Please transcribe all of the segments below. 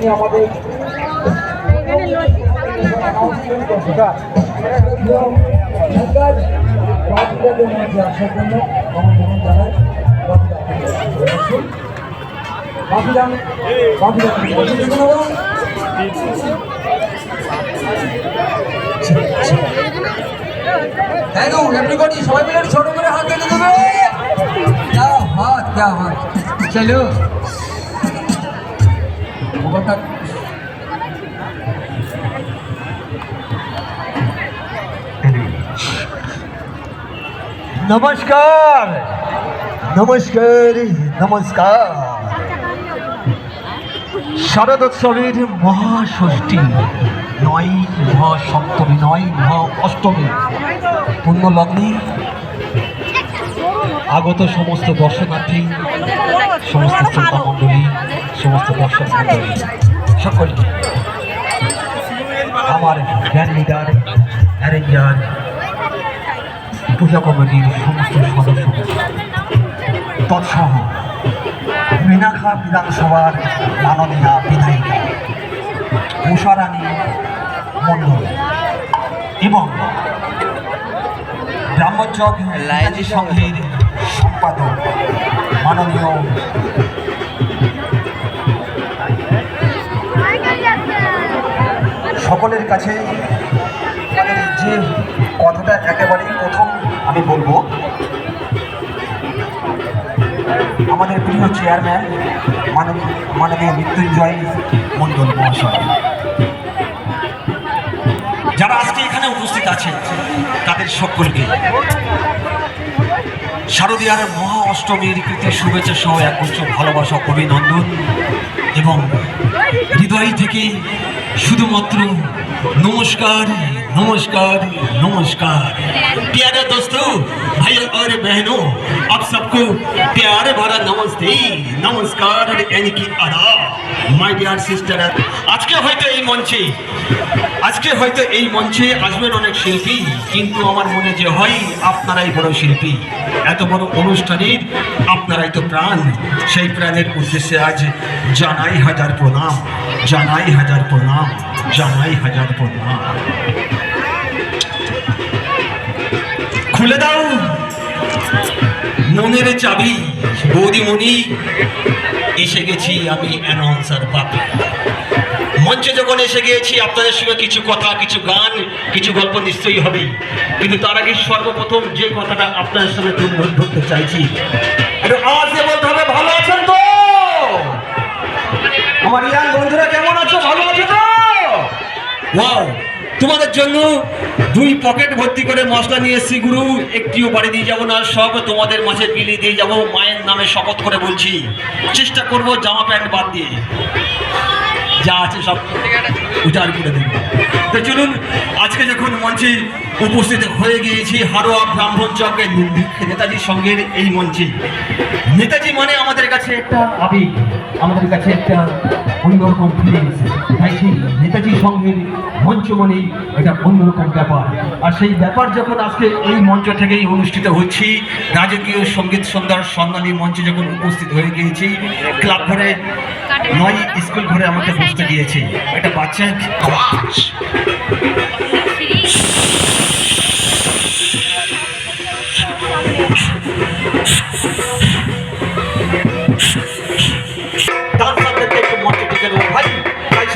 তিনি আমাদের এখানে লস্যি খাবার না খাবার সরকার বাকিটাদের মধ্যে আসার জন্য আমন্ত্রণ জানাই বাকিরা বাকিরা হ্যালো এভরিবডি সবাই মিলে ছোট করে হাত দিয়ে দেবে क्या बात क्या बात चलो ওটা নমস্কার। নমস্কার নমস্কার। শারদোৎসবের মহাষষ্ঠী, নয় মহা সপ্তমী নয় মহা অষ্টমী পূর্ণ লগ্নে আগত সমস্ত দর্শনার্থী, সমস্ত শ্রোতা মণ্ডলী সমস্ত দর্শক সকলকে আমার জ্ঞান লিডার অ্যারেঞ্জার পূজা কমিটির সমস্ত সদস্য তৎসহ মিনাখা বিধানসভার মাননীয়া বিধায়িকা উষারানী মণ্ডল এবং ব্রাহ্মচক লাইজি সংঘের সম্পাদক মাননীয় সকলের কাছে যে কথাটা একেবারেই প্রথম আমি বলব, আমাদের প্রিয় চেয়ারম্যান মাননীয় মাননীয় মৃত্যুঞ্জয় মণ্ডল মহাশয়। যারা আজকে এখানে উপস্থিত আছেন, তাদের সকলকে শারদীয়ার মহা অষ্টমীর কৃতি শুভেচ্ছা সহ একগুচ্ছ ভালোবাসা, অভিনন্দন এবং হৃদয় থেকে শুধুমাত্র নমস্কার नमस्कार नमस्कार प्यारे दोस्तों भाइयों और बहनों आप सबको प्यार भरा नमस्ते नमस्कार यानी कि आदाब মাই ডিয়ার সিস্টার আজকে হয়তো এই মঞ্চে আজকে হয়তো এই মঞ্চে আসবেন অনেক শিল্পী, কিন্তু আমার মনে যে হয়, আপনারাই বড় শিল্পী। এত বড় অনুষ্ঠানের আপনারাই তো প্রাণ। সেই প্রাণের উদ্দেশ্যে আজ জানাই হাজার প্রণাম, জানাই হাজার প্রণাম, জানাই হাজার প্রণাম। খুলে দাও মনের চাবি, বৌদিমণি। এসে গেছি আমি অ্যানাউন্সার বাপি। মঞ্চে যখন এসে গিয়েছি, আপনাদের সঙ্গে কিছু কথা, কিছু গান, কিছু গল্প নিশ্চয়ই হবে। কিন্তু তার আগে সর্বপ্রথম যে কথাটা আপনাদের সঙ্গে তুলে ধরতে চাইছি আজ বলতে হবে, ভালো আছেন তো? আমার ইয়ান বন্ধুরা কেমন আছো? ভালো আছে তো? তোমাদের জন্য দুই পকেট ভর্তি করে মশলা নিয়ে এসছি, গুরু। একটিও বাড়ি দিয়ে যাব না, সব তোমাদের মাঝে বিলি দিয়ে যাব। মায়ের নামে শপথ করে বলছি, চেষ্টা করব জামা প্যান্ট বাদ দিয়ে। যা আছে সব উজাড় করে দেবো। তো চলুন, আজকে যখন মঞ্চে উপস্থিত হয়ে গিয়েছি, হারোয়া ব্রাহ্মণ চকের নেতাজির সঙ্গের এই মঞ্চে। নেতাজি মানে আমাদের কাছে একটা আবেগ, আমাদের কাছে একটা অন্যরকম ফিলিংস তাই সেই নেতাজির সঙ্গে মঞ্চ মানে এটা অন্যরকম ব্যাপার। আর সেই ব্যাপার যখন আজকে এই মঞ্চ থেকেই অনুষ্ঠিত হচ্ছি, রাজকীয় সংগীত সন্ধ্যার সন্ধানী মঞ্চে যখন উপস্থিত হয়ে গিয়েছি, ক্লাব ঘরে, নয়, স্কুল ঘরে আমাকে বসতে দিয়েছে। একটা বাচ্চা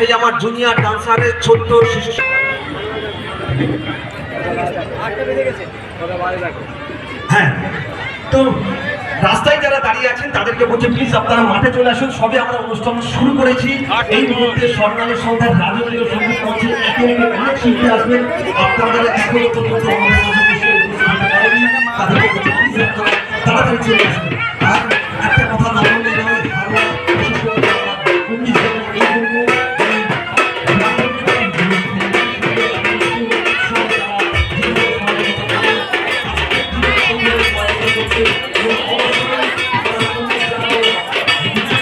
সেই আমার জুনিয়র ডান্সারের ছোট্ট শিশু। হ্যাঁ তো রাস্তায় যারা দাঁড়িয়ে আছেন, তাদেরকে বলছি প্লিজ আপনারা মাঠে চলে আসুন। সবে আমরা অনুষ্ঠান শুরু করেছি। এই মুহূর্তে স্বর্ণালী সন্ধ্যার রাজকীয় সংগীত মঞ্চে একে অনেক শিল্পী আসবেন। আপনারা এখনও পর্যন্ত তাড়াতাড়ি চলে আসবেন